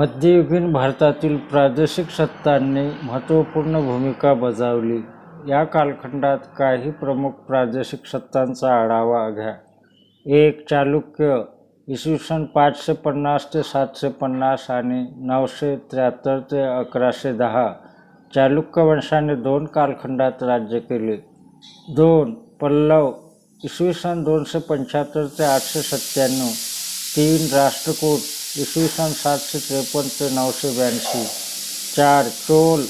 मध्ययुगीन भारतातील प्रादेशिक सत्तांनी महत्त्वपूर्ण भूमिका बजावली. या कालखंडात काही प्रमुख प्रादेशिक सत्तांचा आढावा घ्या. एक चालुक्य इसवी सन पाचशे पन्नास ते सातशे पन्नास आणि नऊशे त्र्याहत्तर ते अकराशे दहा. चालुक्य वंशाने दोन कालखंडात राज्य केले. दोन पल्लव इसवी सन दोनशे पंच्याहत्तर ते आठशे सत्त्याण्णव. तीन राष्ट्रकूट इसवी सन सातशे त्रेपन्न ते नऊशे ब्याऐंशी. चार चोल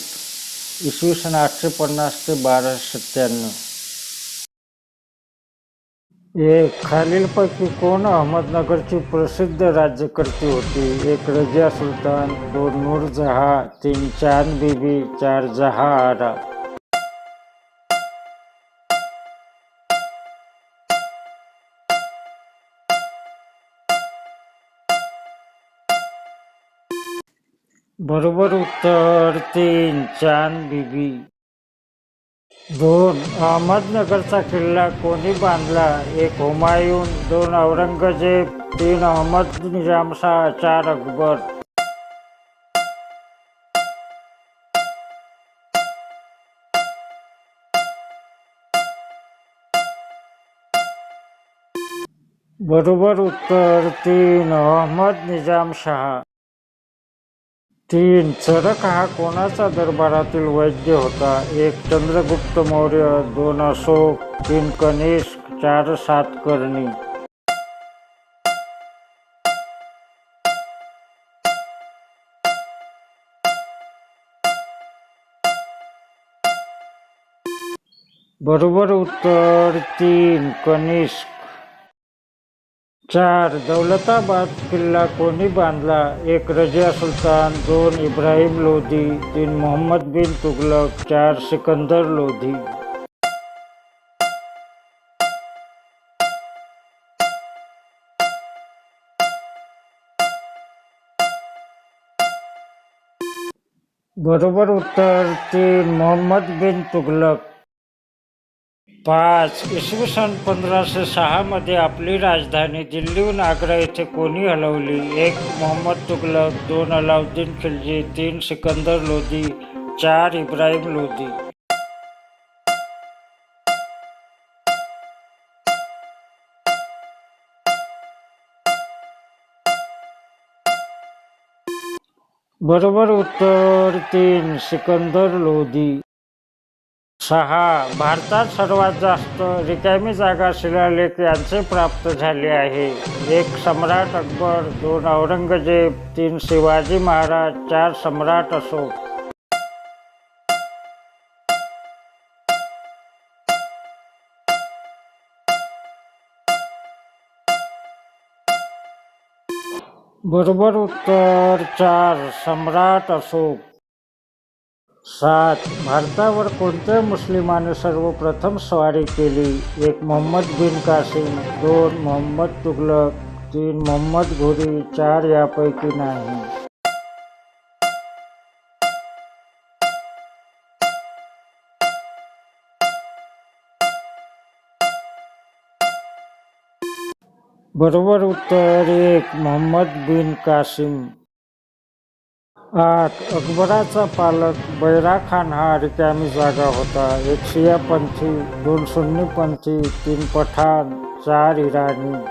इसवी सन आठशे पन्नास ते बाराशे सत्त्याण्णव. एक खालीलपैकी कोण अहमदनगरची प्रसिद्ध राज्यकर्ती होती? एक रझिया सुलतान. दोन नूरजहा तीन चांद बीबी. चार जहा आरा. बरोबर उत्तर तीन चांद बीबी. दोन अहमदनगरचा किल्ला कोणी बांधला? एक हुमायून. दोन औरंगजेब. तीन अहमद निजामशाह. चार अकबर. बरोबर उत्तर तीन अहमद निजामशाह. तीन चरक हा कोणाचा दरबारातील वैद्य होता? एक चंद्रगुप्त मौर्य. दोन अशोक. तीन कनिष्क. चार सातकर्णी. बरोबर उत्तर तीन कनिष्क. चार दौलताबाद किल्ला कोणी बांधला? एक रझिया सुलतान. दोन इब्राहिम लोधी. तीन मोहम्मद बिन तुघलक. चार सिकंदर लोधी. बरोबर उत्तर तीन मोहम्मद बिन तुघलक. पाच इसवी सन पंधराशे सहामध्ये आपली राजधानी दिल्लीहून आग्रा येथे कोणी हलवली? एक मोहम्मद तुगलक दोन अलाउद्दीन खिलजी. तीन सिकंदर लोधी. चार इब्राहिम लोधी. बरोबर उत्तर तीन सिकंदर लोधी. सहा भारतात सर्वात जास्त रिकामी जागा शिलालेख यांचे प्राप्त झाले आहे? एक सम्राट अकबर. दोन औरंगजेब. तीन शिवाजी महाराज. चार सम्राट अशोक. बरोबर उत्तर चार सम्राट अशोक. सात, भारतावर कोणत्या मुस्लिमाने सर्वप्रथम स्वारी केली? एक, मोहम्मद बिन कासिम. दोन, मुहम्मद तुघलक. तीन, मोहम्मद घुरी. चार, यापैकी नाही. बरोबर उत्तर एक, मोहम्मद बिन कासिम. आठ अकबराचा पालक बैरा खान हा रिकामी जागा होता? एक शिया पंथी. दोन सुन्नी पंथी. तीन पठाण. चार इराणी.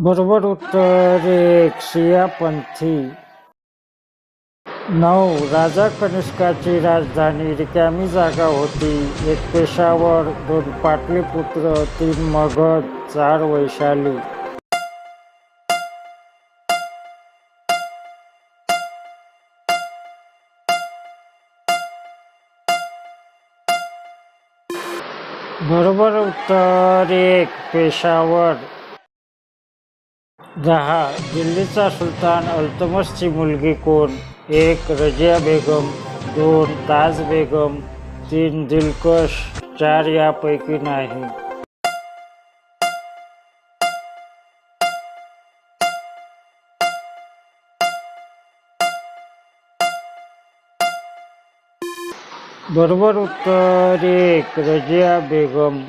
बरोबर उत्तर एक शिया पंथी. नऊ राजा कनिष्काची राजधानी रिकामी जागा होती? एक पेशावर. दोन पाटलीपुत्र. तीन मगध. चार वैशाली. बरोबर उत्तर एक पेशावर. दहा दिल्लीचा सुलतान अल्तमसची मुलगी कोण? एक रजिया बेगम. दोन ताज बेगम. तीन दिलकश. चार यापैकी नाही. बरोबर उत्तर एक रजिया बेगम